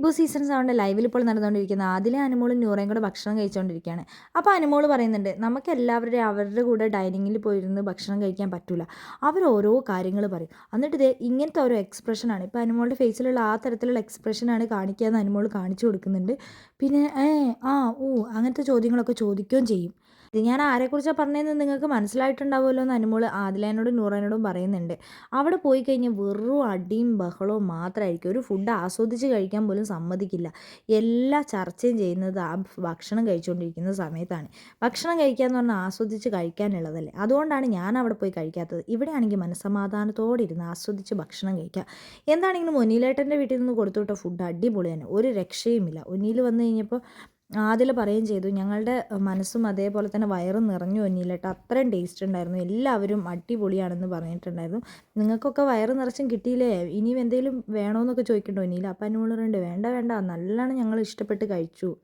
Big boss season സെവന്റെ ലൈവിൽ ഇപ്പോൾ നടന്നുകൊണ്ടിരിക്കുന്ന അതിലെ അനുമോളും നൂറയും കൂടെ ഭക്ഷണം കഴിച്ചുകൊണ്ടിരിക്കുകയാണ് അപ്പോൾ അനുമോൾ പറയുന്നുണ്ട് നമുക്ക് എല്ലാവരുടെയും അവരുടെ കൂടെ ഡൈനിങ്ങിൽ പോയിരുന്ന് ഭക്ഷണം കഴിക്കാൻ പറ്റില്ല അവർ ഓരോ കാര്യങ്ങൾ പറയും. എന്നിട്ട് ഇത് ഇങ്ങനത്തെ ഓരോ എക്സ്പ്രഷനാണ് ഇപ്പോൾ അനുമോളുടെ ഫേസിലുള്ള ആ തരത്തിലുള്ള എക്സ്പ്രഷനാണ് കാണിക്കുകയെന്ന് അനുമോൾ കാണിച്ചു കൊടുക്കുന്നുണ്ട്. പിന്നെ ഏ ആ ഓ അങ്ങനത്തെ ചോദ്യങ്ങളൊക്കെ ചോദിക്കുകയും ചെയ്യും. ഇത് ഞാൻ ആരെക്കുറിച്ചാണ് പറഞ്ഞതെന്ന് നിങ്ങൾക്ക് മനസ്സിലായിട്ടുണ്ടാവുമല്ലോ എന്ന് അനുമോൾ ആദിലേനോടും നൂറേനോടും പറയുന്നുണ്ട്. അവിടെ പോയി കഴിഞ്ഞാൽ വെറും അടിയും ബഹളവും മാത്രമായിരിക്കും. ഒരു ഫുഡ് ആസ്വദിച്ച് കഴിക്കാൻ പോലും സമ്മതിക്കില്ല. എല്ലാ ചർച്ചയും ചെയ്യുന്നത് ആ ഭക്ഷണം കഴിച്ചുകൊണ്ടിരിക്കുന്ന സമയത്താണ്. ഭക്ഷണം കഴിക്കുക എന്ന് പറഞ്ഞാൽ ആസ്വദിച്ച് കഴിക്കാനുള്ളതല്ലേ. അതുകൊണ്ടാണ് ഞാൻ അവിടെ പോയി കഴിക്കാത്തത്. ഇവിടെയാണെങ്കിൽ മനസ്സമാധാനത്തോടെ ഇരുന്ന് ആസ്വദിച്ച് ഭക്ഷണം കഴിക്കുക എന്താണെങ്കിലും ഒനീലേട്ടന്റെ വീട്ടിൽ നിന്ന് കൊടുത്തുവിട്ട ഫുഡ് അടിപൊളി തന്നെ ഒരു രക്ഷയുമില്ല. ഒന്നിയിൽ വന്നു കഴിഞ്ഞപ്പോൾ ആദിൽ പറയുകയും ചെയ്തു ഞങ്ങളുടെ മനസ്സും അതേപോലെ തന്നെ വയറും നിറഞ്ഞു ഒന്നിയിലിട്ട് അത്രയും ടേസ്റ്റ് ഉണ്ടായിരുന്നു. എല്ലാവരും അടിപൊളിയാണെന്ന് പറഞ്ഞിട്ടുണ്ടായിരുന്നു. നിങ്ങൾക്കൊക്കെ വയറ് നിറച്ചും കിട്ടിയില്ലേ? ഇനിയും എന്തെങ്കിലും വേണോ എന്നൊക്കെ ചോദിക്കേണ്ടി ഒന്നിയിൽ അപ്പം എന്നോട് വേണ്ട വേണ്ട. നല്ലോണം ഞങ്ങൾ ഇഷ്ടപ്പെട്ട് കഴിച്ചു.